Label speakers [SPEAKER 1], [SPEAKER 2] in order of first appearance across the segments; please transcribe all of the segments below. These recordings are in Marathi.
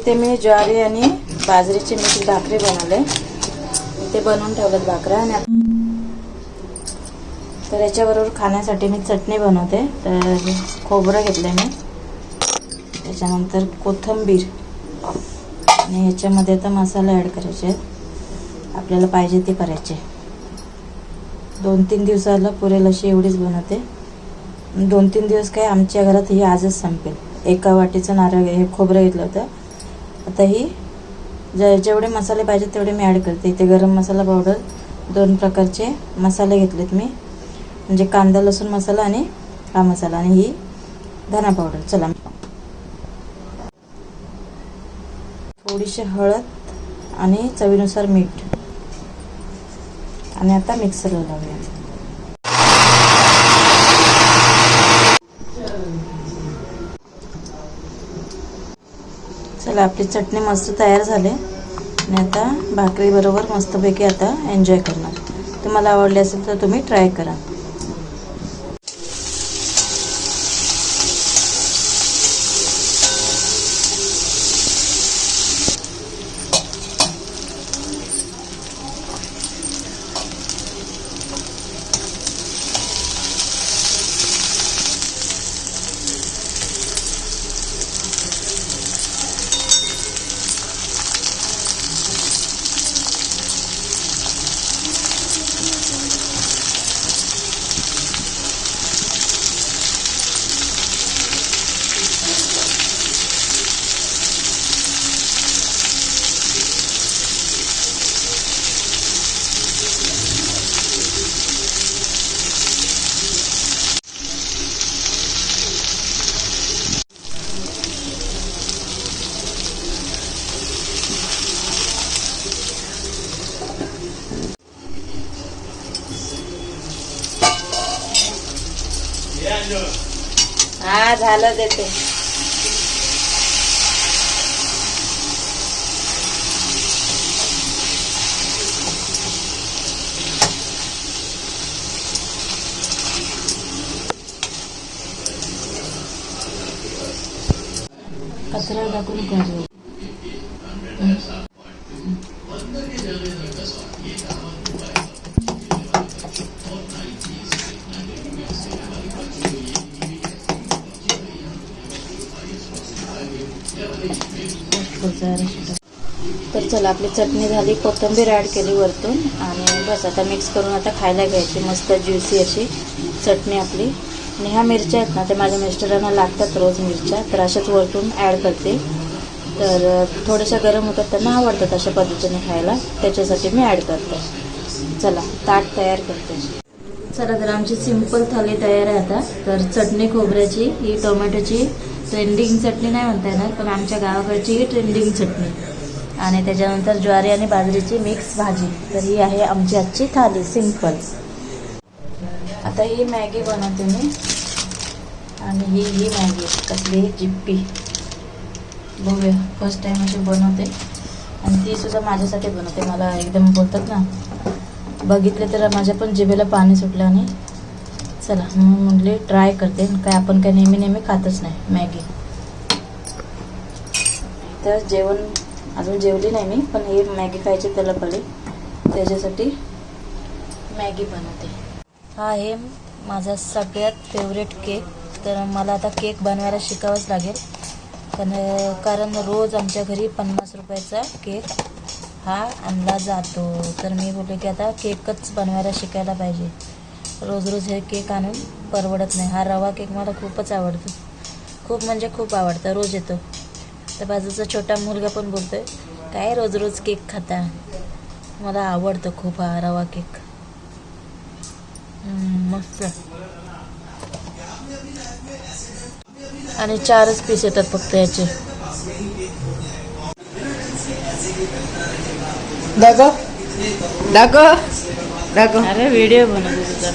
[SPEAKER 1] इथे मी ज्वारी आणि बाजरीची मिक्स भाकरी बनवले. ते बनवून ठेवलेत भाकऱ्या आणि तर याच्याबरोबर खाण्यासाठी मी चटणी बनवते. तर खोबरं घेतलं मी. त्याच्यानंतर कोथिंबीर. आणि ह्याच्यामध्ये तर मसाला ॲड करायचे आपल्याला पाहिजे ते करायचे. दोन तीन दिवसाला पुरेल अशी एवढीच बनवते. दोन तीन दिवस काय आमच्या घरात ही आजच संपेल. एका वाटीचं नारळ हे खोबरं घेतलं होतं. आता ही जे जेवढे मसाले पाहिजे तेवढे मी ॲड करते. इथे गरम मसाला पावडर दोन प्रकारचे मसाले घेतलेत मी. म्हणजे कांदा लसूण मसाला आणि हा मसाला आणि ही धना पावडर चला. थोडीशी हळद आणि चवीनुसार मीठ. आणि आता मिक्सरला लावूया. चला आपली चटणी मस्त तयार झाली. आणि आता भाकरीबरोबर मस्तपैकी आता एन्जॉय करणार. तुम्हाला आवडले असेल तर तुम्ही ट्राय करा. हा झालं देते कचरा टाकून करू तर चला आपली चटणी झाली कोथिंबीर ॲड केली वरतून आणि बस आता मिक्स करून आता खायला घ्यायची मस्त ज्युसी अशी चटणी आपली. आणि ह्या मिरच्या आहेत ना ते माझ्या मिस्टरांना लागतात रोज मिरच्या तर अशाच वरतून ॲड करते. तर थोड्याशा गरम होतात त्यांना आवडतात अशा पद्धतीने खायला त्याच्यासाठी मी ॲड करते. चला ताट तयार करते. चला तर आमची सिंपल थाली तयार आहे आता. तर चटणी खोबऱ्याची ही टोमॅटोची ट्रेंडिंग चटणी नाही म्हणता येणार पण आमच्या गावाकडची ही ट्रेंडिंग चटणी. आणि त्याच्यानंतर ज्वारी आणि बाजरीची मिक्स भाजी. तर ही आहे आमची आजची थाली सिंपल. आता ही मॅगी बनवते मी. आणि ही ही मॅगी कसली जिप्पी. बघूया फर्स्ट टाईम अशी बनवते. आणि ती सुद्धा माझ्यासाठी बनवते. मला एकदम बोलतात ना बघितले तर माझ्या पण जिभेला पाणी सुटलं आणि चला मग म्हणले ट्राय करते. काय आपण काय नेहमी नेहमी खातच नाही मॅगी. तर जेवण अजून जेवली नाही मी पण हे मॅगी खायची त्याला पडे त्याच्यासाठी मॅगी बनवते. हा आहे माझा सगळ्यात फेवरेट केक तर मला आता केक बनवायला शिकावंच लागेल. पण कारण रोज आमच्या घरी पन्नास रुपयाचा केक हा आणला जातो. तर मी बोलले की आता केकच बनवायला शिकायला पाहिजे. रोज रोज हे केक आणून परवडत नाही. हा रवा केक मला खूपच आवडतो. खूप म्हणजे खूप आवडतं. रोज येतो. तर बाजूचा छोटा मुलगा पण बोलतोय काय रोज रोज केक खाता? मला आवडतं खूप हा रवा केक. हम्म, मस्त. आणि चारच पीस येतात फक्त याचे.
[SPEAKER 2] दाखव. दाखव. दाखव
[SPEAKER 1] अरे व्हिडिओ बनवतो तुझा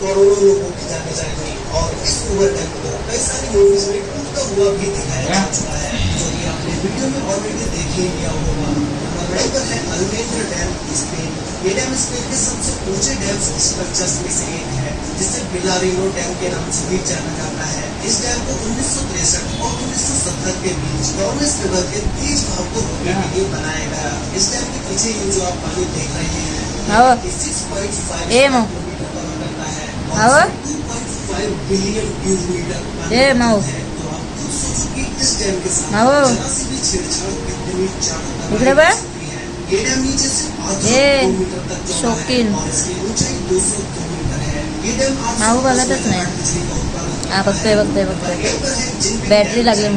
[SPEAKER 3] करोड़ों लोगों की जाने जाएगी और इस ओवर टाइम को कई सारी मूवीज़ में टूटता हुआ भी दिखाया जा चुका है। जो कि आपने वीडियो में ऑलरेडी देख ही लिया होगा। पर है अल्मेंद्रा डैम स्पेन ये डैम स्पेन के सबसे ऊँचे डैम स्ट्रक्चर्स में से एक है जिसे बिलारिनो डैम के नाम से भी जाना जाता है इस डैम को उन्नीस और उन्नीस सौ सत्तर के बीच गवर्नेस रिवर के तेज भाव को रोकने के लिए बनाया गया इस डैम के पीछे ये जो आप पानी देख रहे हैं। ये 6.5
[SPEAKER 1] ए माँ।
[SPEAKER 3] किलोमीटर कवर करता। और 2.5 बिलियन क्यूब मीटर पानी
[SPEAKER 1] ए माँ।
[SPEAKER 3] आप खुद सोचो कि इस डैम के साथ। जरा सी भी छेड़छाड़ कितनी ज़्यादा
[SPEAKER 1] इकडे बघ. ए,
[SPEAKER 3] किलोमीटर तक चौड़ा
[SPEAKER 1] शौकीन.
[SPEAKER 3] है और इसकी ऊंचाई 200 किलोमीटर है ये डैम आठ
[SPEAKER 1] माऊ
[SPEAKER 3] सौ
[SPEAKER 1] बघतच नाही.
[SPEAKER 3] बिजली का उत्पादन
[SPEAKER 1] हा बघतोय बघतोय बघतोय
[SPEAKER 3] यहीं पर है जिन भी
[SPEAKER 1] बॅटरी
[SPEAKER 3] डैम
[SPEAKER 1] लागली
[SPEAKER 3] है,